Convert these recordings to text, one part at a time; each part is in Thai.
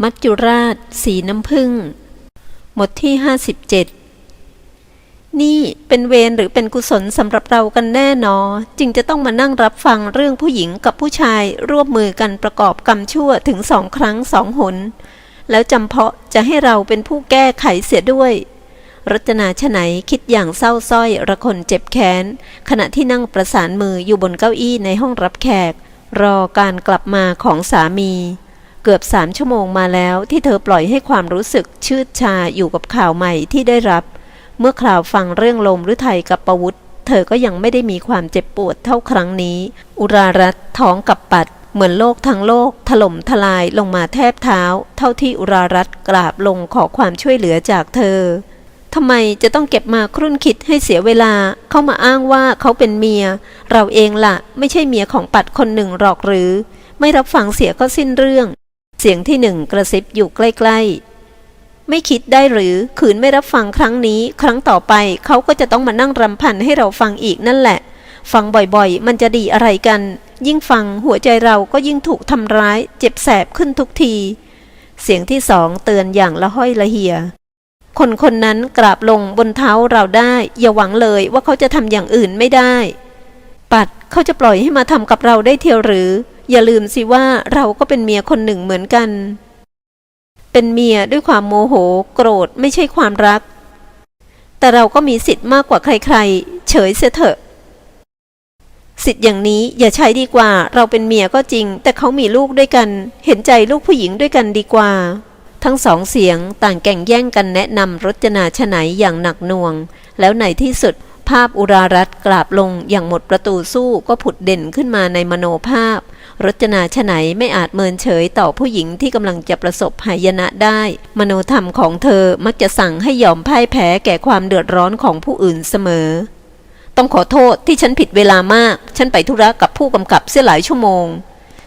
มัจจุราช สีน้ำผึ้งหมดที่57นี่เป็นเวรหรือเป็นกุศลสำหรับเรากันแน่นอ จึงจะต้องมานั่งรับฟังเรื่องผู้หญิงกับผู้ชายร่วมมือกันประกอบกรรมชั่วถึงสองครั้งสองหน แล้วจำเพาะจะให้เราเป็นผู้แก้ไขเสียด้วยรจนาชไหนคิดอย่างเศร้าส้อยระคนเจ็บแค้น ขณะที่นั่งประสานมืออยู่บนเก้าอี้ในห้องรับแขก รอการกลับมาของสามี เกือบสามชั่วโมงมาแล้วที่เธอปล่อยให้ความรู้สึกชืดชาอยู่กับข่าวใหม่ที่ได้รับ เมื่อคราวฟังเรื่องลมหรือไทยกับประวุธ เธอก็ยังไม่ได้มีความเจ็บปวดเท่าครั้งนี้ อุรารัตท้องกับปัด เหมือนโลกทั้งโลก ถล่มทลายลงมาแทบเท้า เท่าที่อุรารัตกราบลงขอความช่วยเหลือจากเธอทำไมจะต้องเก็บมาครุ่นคิดให้เสียเวลา เข้ามาอ้างว่าเขาเป็นเมีย เราเองล่ะ ไม่ใช่เมียของปัดคนหนึ่งหรอกหรือ ไม่รับฟังเสียก็สิ้นเรื่อง เสียงที่หนึ่งกระซิบอยู่ใกล้ๆ ไม่คิดได้หรือขืนไม่รับฟังครั้งนี้ ครั้งต่อไปเขาก็จะต้องมานั่งรำพันให้เราฟังอีกนั่นแหละ ฟังบ่อยๆ มันจะดีอะไรกัน ยิ่งฟังหัวใจเราก็ยิ่งถูกทำร้าย เจ็บแสบขึ้นทุกที เสียงที่สองเตือนอย่างละห้อยละเหียคนคนนั้นกราบลงบนเท้าเราได้ อย่าหวังเลยว่าเขาจะทำอย่างอื่นไม่ได้ ปัดเขาจะปล่อยให้มาทำกับเราได้เทียวหรือ อย่าลืมสิว่าเราก็เป็นเมียคนหนึ่งเหมือนกัน เป็นเมียด้วยความโมโห โกรธไม่ใช่ความรัก แต่เราก็มีสิทธิ์มากกว่าใครๆ เฉยเสียเถอะ สิทธิ์อย่างนี้อย่าใช้ดีกว่า เราเป็นเมียก็จริง แต่เขามีลูกด้วยกัน เห็นใจลูกผู้หญิงด้วยกันดีกว่า ทั้งสองเสียงต่างแก่งแย่งกันแนะนำรจนาชไหนอย่างหนักหน่วง แล้วในที่สุด ภาพอุรารัตกราบลงอย่างหมดประตูสู้ก็ผุดเด่นขึ้นมาในมโนภาพ รจนาชไหนไม่อาจเมินเฉยต่อผู้หญิงที่กำลังจะประสบหายนะได้ มโนธรรมของเธอมักจะสั่งให้ยอมพ่ายแพ้แก่ความเดือดร้อนของผู้อื่นเสมอ ต้องขอโทษที่ฉันผิดเวลามาก ฉันไปธุระกับผู้กำกับเสียหลายชั่วโมง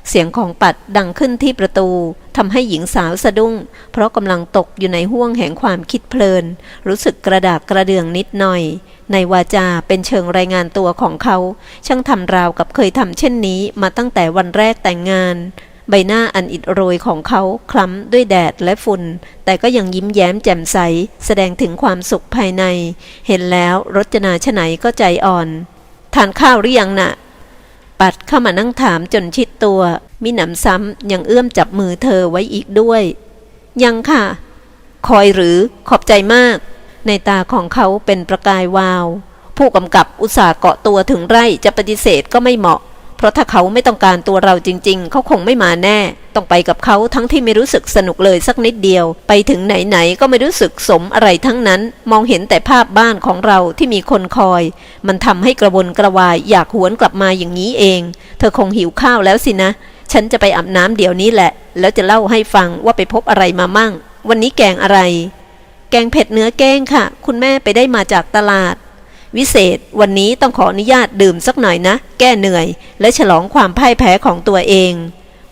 เสียงของปัดดังขึ้นที่ประตูทำให้หญิงสาวสะดุ้ง เพราะกำลังตกอยู่ในห้วงแห่งความคิดเพลิน รู้สึกกระดากกระเดืองนิดหน่อย ในวาจาเป็นเชิงรายงานตัวของเขา ช่างทำราวกับเคยทำเช่นนี้มาตั้งแต่วันแรกแต่งงาน ใบหน้าอันอิดโรยของเขาคล้ำด้วยแดดและฝุ่น แต่ก็ยังยิ้มแย้มแจ่มใส แสดงถึงความสุขภายใน เห็นแล้วรจนาชไหนก็ใจอ่อน ทานข้าวหรือยังน่ะ ปัดเข้ามานั่งถามจนชิดตัว มิหนำซ้ำยังเอื้อมจับมือเธอไว้อีกด้วย ยังค่ะ คอยหรือขอบใจมาก ในตาของเขาเป็นประกายวาว ผู้กำกับอุตส่าห์เกาะตัวถึงไร่จะปฏิเสธก็ไม่เหมาะ เพราะถ้าเขาไม่ต้องการตัวเราจริง ๆ เขาคงไม่มาแน่ ต้องไปกับเขาทั้งที่ไม่รู้สึกสนุกเลยสักนิดเดียว ไปถึงไหนๆก็ไม่รู้สึกสมอะไรทั้งนั้น มองเห็นแต่ภาพบ้านของเราที่มีคนคอย มันทำให้กระวนกระวายอยากหวนกลับมาอย่างนี้เอง เธอคงหิวข้าวแล้วสินะ ฉันจะไปอาบน้ำเดี๋ยวนี้แหละ แล้วจะเล่าให้ฟังว่าไปพบอะไรมามั่ง วันนี้แกงอะไร แกงเผ็ดเนื้อแกงค่ะ คุณแม่ไปได้มาจากตลาด วิเศษ วันนี้ต้องขออนุญาตดื่มสักหน่อยนะ แก้เหนื่อย และฉลองความพ่ายแพ้ของตัวเอง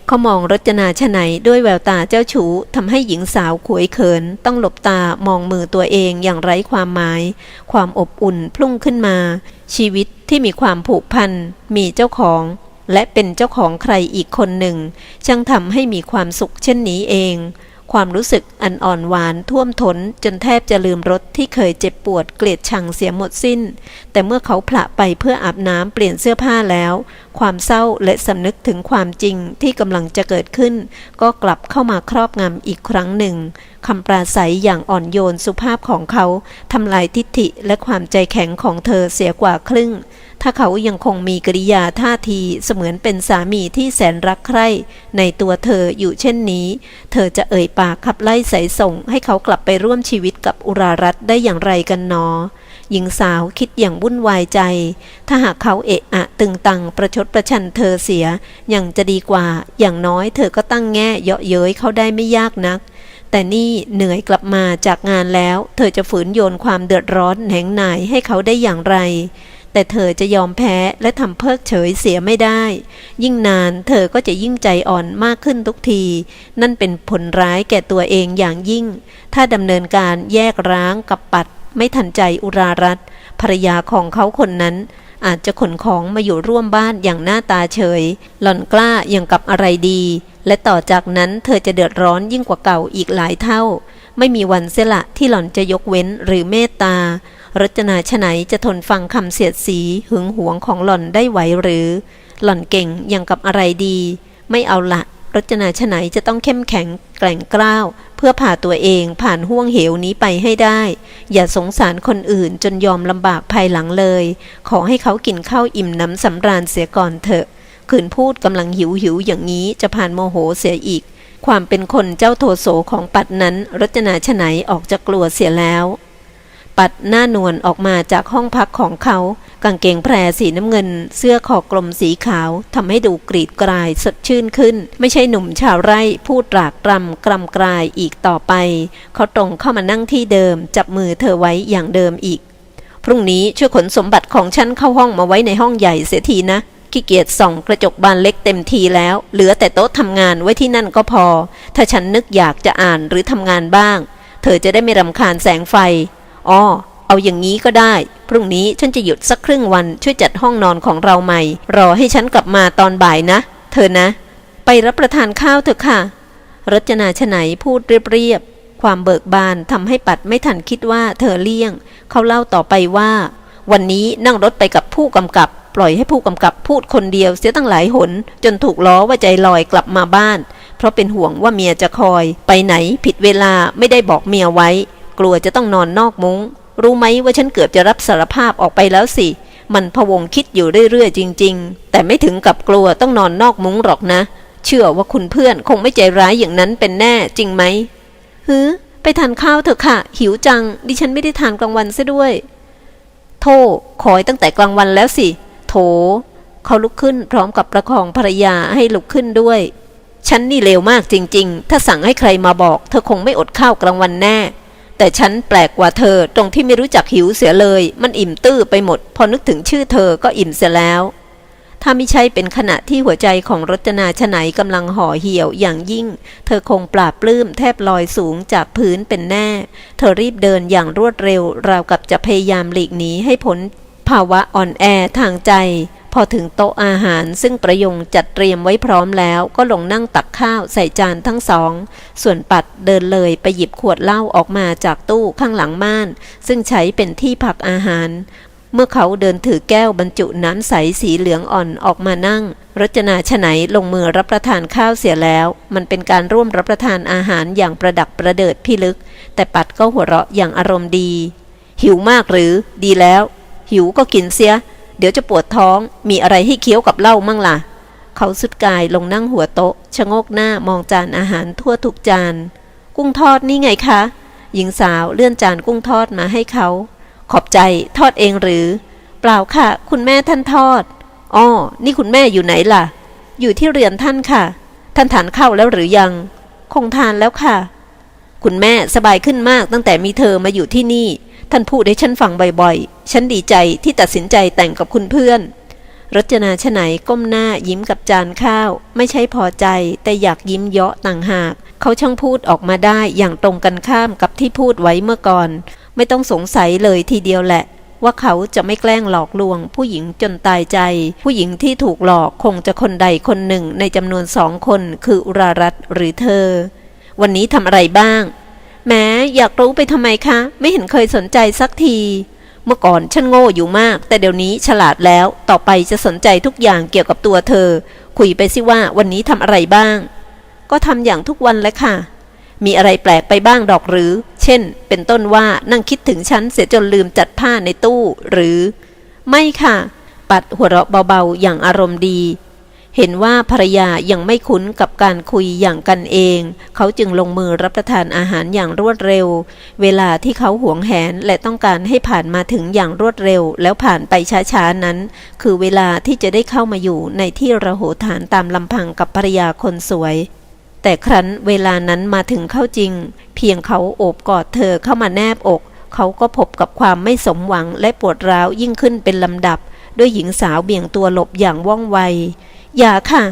เขามองรจนาชไหนด้วยแววตาเจ้าชู้ทำให้หญิงสาวขวยเขิน ต้องหลบตามองมือตัวเองอย่างไร้ความหมาย ความอบอุ่นพลุ่งขึ้นมา ชีวิตที่มีความผูกพัน มีเจ้าของ และเป็นเจ้าของใครอีกคนหนึ่งช่างทำให้มีความสุขเช่นนี้เอง ความรู้สึกอันอ่อนหวานท่วมท้นจนแทบจะลืมรสที่เคยเจ็บปวดเกลียดชังเสียหมดสิ้น แต่เมื่อเขาผละไปเพื่ออาบน้ำเปลี่ยนเสื้อผ้าแล้ว ความเศร้าและสำนึกถึงความจริงที่กำลังจะเกิดขึ้น ก็กลับเข้ามาครอบงำอีกครั้งหนึ่งคำปราศัยอย่างอ่อนโยนสุภาพของเขาทำลายทิฐิและความใจแข็งของเธอเสียกว่าครึ่ง ถ้าเขายังคงมีกริยาท่าทีเสมือนเป็นสามีที่แสนรักใคร่ ในตัวเธออยู่เช่นนี้ เธอจะเอ่ยปากขับไล่สายส่ง ให้เขากลับไปร่วมชีวิตกับอุรารัตได้อย่างไรกันนอหญิงสาวคิดอย่างวุ่นวายใจ ถ้าหากเขาเอะอะตึงตังประชดประชันเธอเสียยังจะดีกว่า อย่างน้อยเธอก็ตั้งแง่เยาะเย้ยเขาได้ไม่ยากนัก แต่นี่เหนื่อยกลับมาจากงานแล้ว เธอจะฝืนโยนความเดือดร้อนแหงหนายให้เขาได้อย่างไร แต่เธอจะยอมแพ้และทำเพิกเฉยเสียไม่ได้ ยิ่งนานเธอก็จะยิ่งใจอ่อนมากขึ้นทุกที นั่นเป็นผลร้ายแก่ตัวเองอย่างยิ่ง ถ้าดำเนินการแยกร้างกับปัด ไม่ทันใจอุรารัตภรรยาของเขาคนนั้น อาจจะขนของมาอยู่ร่วมบ้านอย่างหน้าตาเฉย หล่อนกล้าอย่างกับอะไรดี และต่อจากนั้นเธอจะเดือดร้อนยิ่งกว่าเก่าอีกหลายเท่า ไม่มีวันเสียละที่หล่อนจะยกเว้นหรือเมตตารจนาชไหนจะทนฟังคำเสียดสีหึงหวงของหล่อนได้ไหวหรือ หล่อนเก่งอยังกับอะไรดี ไม่เอาละรจนาชไหนจะต้องเข้มแข็งแกร่งกล้าว เพื่อผ่าตัวเองผ่านห่วงเหวนี้ไปให้ได้ อย่าสงสารคนอื่นจนยอมลำบากภายหลังเลย ขอให้เขากินข้าวอิ่มน้ำสำราญเสียก่อนเถอะ ขืนพูดกำลังหิวหิวอย่างนี้จะผ่านโมโหเสียอีก ความเป็นคนเจ้าโทโสของปัดนั้นรจนาชไหนออกจะกลัวเสียแล้ว ปัดหน้านวลออกมาจากห้องพักของเขา กางเกงแพรสีน้ำเงิน เสื้อคอกลมสีขาวทำให้ดูกรีดกรายสดชื่นขึ้น ไม่ใช่หนุ่มชาวไร่พูดรากรำกรำกรายอีกต่อไป เขาตรงเข้ามานั่งที่เดิม จับมือเธอไว้อย่างเดิมอีก พรุ่งนี้ช่วยขนสมบัติของฉันเข้าห้องมาไว้ในห้องใหญ่เสียทีนะ ขี้เกียจส่องกระจกบานเล็กเต็มทีแล้ว เหลือแต่โต๊ะทำงานไว้ที่นั่นก็พอ ถ้าฉันนึกอยากจะอ่านหรือทำงานบ้าง เธอจะได้ไม่รำคาญแสงไฟอ๋อเอาอย่างนี้ก็ได้ พรุ่งนี้ฉันจะหยุดสักครึ่งวันช่วยจัดห้องนอนของเราใหม่ รอให้ฉันกลับมาตอนบ่ายนะ เธอนะ ไปรับประทานข้าวเถอะค่ะ รจนาชไหนพูดเรียบๆ ความเบิกบานทำให้ปัดไม่ทันคิดว่าเธอเลี่ยง เขาเล่าต่อไปว่า วันนี้นั่งรถไปกับผู้กำกับ ปล่อยให้ผู้กำกับพูดคนเดียวเสียตั้งหลายหน จนถูกล้อว่าใจลอยกลับมาบ้าน เพราะเป็นห่วงว่าเมียจะคอย ไปไหนผิดเวลาไม่ได้บอกเมียไว้ กลัวจะต้องนอนนอกมุง้ง รู้ไหมว่าฉันเกือบจะรับสารภาพออกไปแล้วสิ มันพะวงคิดอยู่เรื่อยๆจริง ๆ แต่ไม่ถึงกับกลัวต้องนอนนอกมุ้งหรอกนะ เชื่อว่าคุณเพื่อนคงไม่ใจร้ายอย่างนั้นเป็นแน่จริงไหมฮึไปทานข้าวเถอะค่ะ หิวจัง ดิฉันไม่ได้ทานกลางวันซะด้วยโธ่คอยตั้งแต่กลางวันแล้วสิ ถ เขาลุกขึ้นพร้อมกับประคองภรรยาให้ลุกขึ้นด้วย ฉันนี่เลวมากจริง ๆ ถ้าสั่งให้ใครมาบอก เธอคงไม่อดข้าวกลางวันแน่ แต่ฉันแปลกกว่าเธอตรงที่ไม่รู้จักหิวเสียเลย มันอิ่มตื้อไปหมด พอนึกถึงชื่อเธอก็อิ่มเสียแล้ว ถ้าไม่ใช่เป็นขณะที่หัวใจของรจนาชไหนกำลังห่อเหี่ยวอย่างยิ่ง เธอคงปราบปลื้มแทบลอยสูงจากพื้นเป็นแน่ เธอรีบเดินอย่างรวดเร็ว ราวกับจะพยายามหลีกหนีให้พ้น ภาวะอ่อนแอทางใจ พอถึงโต๊ะอาหารซึ่งประยงจัดเตรียมไว้พร้อมแล้ว ก็ลงนั่งตักข้าวใส่จานทั้งสอง ส่วนปัดเดินเลยไปหยิบขวดเหล้าออกมาจากตู้ข้างหลังม่าน ซึ่งใช้เป็นที่พักอาหาร เมื่อเขาเดินถือแก้วบรรจุน้ำใสสีเหลืองอ่อนออกมานั่งรจนาชไหนลงมือรับประทานข้าวเสียแล้ว มันเป็นการร่วมรับประทานอาหารอย่างประดับประเดิดพิลึก แต่ปัดก็หัวเราะอย่างอารมณ์ดี หิวมากหรือ ดีแล้ว หิวก็กินเสีย เดี๋ยวจะปวดท้อง มีอะไรให้เคี้ยวกับเหล้ามั่งล่ะ เขาสุดกายลงนั่งหัวโต๊ะ ชะงกหน้ามองจานอาหารทั่วทุกจาน กุ้งทอดนี่ไงคะ หญิงสาวเลื่อนจานกุ้งทอดมาให้เขา ขอบใจทอดเองหรือ เปล่าค่ะ คุณแม่ท่านทอด อ้อ นี่คุณแม่อยู่ไหนล่ะ อยู่ที่เรือนท่านค่ะ ท่านทานข้าวแล้วหรือยัง คงทานแล้วค่ะ คุณแม่สบายขึ้นมากตั้งแต่มีเธอมาอยู่ที่นี่ ท่านพูดให้ฉันฟังบ่อยๆ ฉันดีใจที่ตัดสินใจแต่งกับคุณเพื่อน รจนาชไหนก้มหน้ายิ้มกับจานข้าว ไม่ใช่พอใจแต่อยากยิ้มเยาะต่างหาก เขาช่างพูดออกมาได้อย่างตรงกันข้ามกับที่พูดไว้เมื่อก่อน ไม่ต้องสงสัยเลยทีเดียวแหละ ว่าเขาจะไม่แกล้งหลอกลวง ผู้หญิงจนตายใจ ผู้หญิงที่ถูกหลอกคงจะคนใดคนหนึ่งในจำนวนสองคนคืออุรารัตน์หรือเธอ วันนี้ทำอะไรบ้าง แม้อยากรู้ไปทำไมคะ ไม่เห็นเคยสนใจสักที เมื่อก่อนฉันโง่อยู่มาก แต่เดี๋ยวนี้ฉลาดแล้ว ต่อไปจะสนใจทุกอย่างเกี่ยวกับตัวเธอ คุยไปสิว่าวันนี้ทำอะไรบ้าง ก็ทำอย่างทุกวันแหละค่ะ มีอะไรแปลกไปบ้างดอกหรือ เช่น เป็นต้นว่านั่งคิดถึงฉันเสียจนลืมจัดผ้าในตู้ หรือ ไม่ค่ะ ปัดหัวเราะเบาๆอย่างอารมณ์ดี เห็นว่าภรรยายังไม่คุ้นกับการคุยอย่างกันเอง เขาจึงลงมือรับประทานอาหารอย่างรวดเร็ว เวลาที่เขาหวงแหนและต้องการให้ผ่านมาถึงอย่างรวดเร็ว แล้วผ่านไปช้าๆนั้น คือเวลาที่จะได้เข้ามาอยู่ในที่ระโหฐานตามลำพังกับภรรยาคนสวย แต่ครั้นเวลานั้นมาถึงเข้าจริง เพียงเขาโอบกอดเธอเข้ามาแนบอก เขาก็พบกับความไม่สมหวังและปวดร้าวยิ่งขึ้นเป็นลำดับ ด้วยหญิงสาวเบี่ยงตัวหลบอย่างว่องไว อย่าค่ะ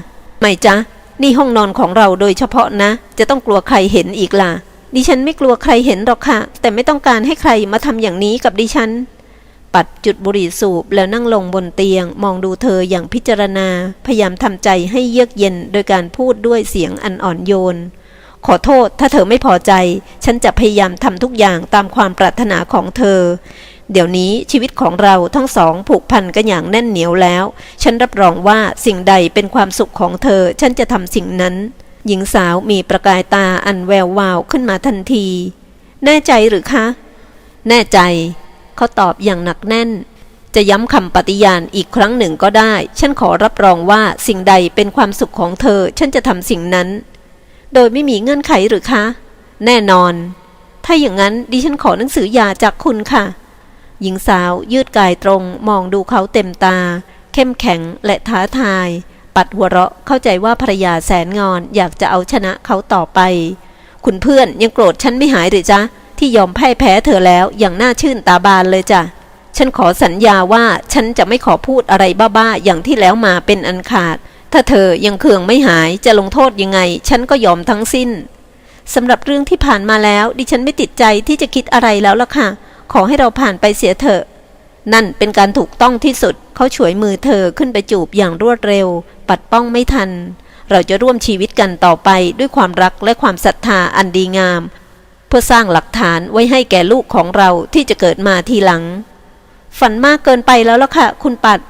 ไม่จ๊ะ นี่ห้องนอนของเราโดยเฉพาะนะ จะต้องกลัวใครเห็นอีกล่ะ ดิฉันไม่กลัวใครเห็นหรอกค่ะ แต่ไม่ต้องการให้ใครมาทำอย่างนี้กับดิฉัน ปัดจุดบุหรี่สูบแล้วนั่งลงบนเตียง มองดูเธออย่างพิจารณา พยายามทำใจให้เยือกเย็นโดยการพูดด้วยเสียงอันอ่อนโยน ขอโทษถ้าเธอไม่พอใจ ฉันจะพยายามทำทุกอย่างตามความปรารถนาของเธอ เดี๋ยวนี้ชีวิตของเราทั้งสองผูกพันกันอย่างแน่นเหนียวแล้ว ฉันรับรองว่าสิ่งใดเป็นความสุขของเธอ ฉันจะทำสิ่งนั้น หญิงสาวมีประกายตาอันแวววาวขึ้นมาทันที แน่ใจหรือคะ แน่ใจ เขาตอบอย่างหนักแน่น จะย้ำคำปฏิญาณอีกครั้งหนึ่งก็ได้ ฉันขอรับรองว่าสิ่งใดเป็นความสุขของเธอ ฉันจะทำสิ่งนั้น โดยไม่มีเงื่อนไขหรือคะ แน่นอน ถ้าอย่างนั้นดิฉันขอหนังสือยาจากคุณค่ะ หญิงสาวยืดกายตรงมองดูเขาเต็มตา เข้มแข็งและท้าทาย ปัดหัวเราะเข้าใจว่าภรรยาแสนงอนอยากจะเอาชนะเขาต่อไป คุณเพื่อนยังโกรธฉันไม่หายหรือจ๊ะ ที่ยอมพ่ายแพ้เธอแล้วอย่างน่าชื่นตาบานเลยจ้ะฉันขอสัญญาว่าฉันจะไม่ขอพูดอะไรบ้าๆอย่างที่แล้วมาเป็นอันขาด ถ้าเธอยังเคืองไม่หายจะลงโทษยังไง ฉันก็ยอมทั้งสิ้นสำหรับเรื่องที่ผ่านมาแล้ว ดิฉันไม่ติดใจที่จะคิดอะไรแล้วล่ะค่ะ ขอให้เราผ่านไปเสียเถอะ นั่นเป็นการถูกต้องที่สุด เขาฉวยมือเธอขึ้นไปจูบอย่างรวดเร็ว ปัดป้องไม่ทัน เราจะร่วมชีวิตกันต่อไปด้วยความรักและความศรัทธาอันดีงาม เพื่อสร้างหลักฐานไว้ให้แก่ลูกของเราที่จะเกิดมาทีหลัง ฝันมากเกินไปแล้วล่ะค่ะ คุณปัด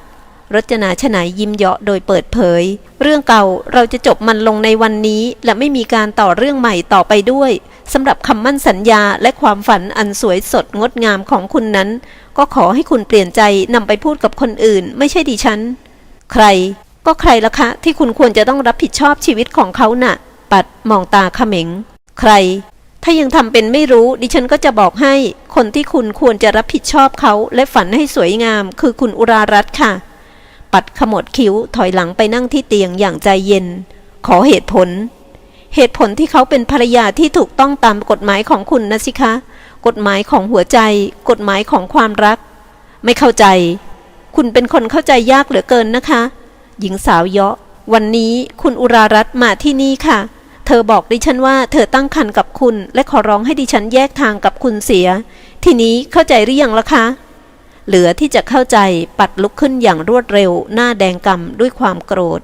รจนาชนายยิ้มเยาะโดยเปิดเผย เรื่องเก่าเราจะจบมันลงในวันนี้ และไม่มีการต่อเรื่องใหม่ต่อไปด้วย สำหรับคำมั่นสัญญาและความฝันอันสวยสดงดงามของคุณนั้น ก็ขอให้คุณเปลี่ยนใจนำไปพูดกับคนอื่น ไม่ใช่ดิฉัน ใคร ก็ใครล่ะคะ ที่คุณควรจะต้องรับผิดชอบชีวิตของเขาน่ะ ปัดมองตาเขม็ง ใคร ถ้ายังทำเป็นไม่รู้ ดิฉันก็จะบอกให้ คนที่คุณควรจะรับผิดชอบเขาและฝันให้สวยงาม คือคุณอุรารัตค่ะ ปัดขมวดคิ้วถอยหลังไปนั่งที่เตียงอย่างใจเย็น ขอเหตุผล เหตุผลที่เขาเป็นภรรยาที่ถูกต้องตามกฎหมายของคุณนะสิคะ กฎหมายของหัวใจ กฎหมายของความรัก ไม่เข้าใจ คุณเป็นคนเข้าใจยากเหลือเกินนะคะ หญิงสาวเยาะ วันนี้คุณอุรารัตมาที่นี่ค่ะ เธอบอกดิฉันว่าเธอตั้งครรภ์กับคุณ และขอร้องให้ดิฉันแยกทางกับคุณเสีย ทีนี้เข้าใจหรือยังล่ะคะ เหลือที่จะเข้าใจปัดลุกขึ้นอย่างรวดเร็ว หน้าแดงกำด้วยความโกรธ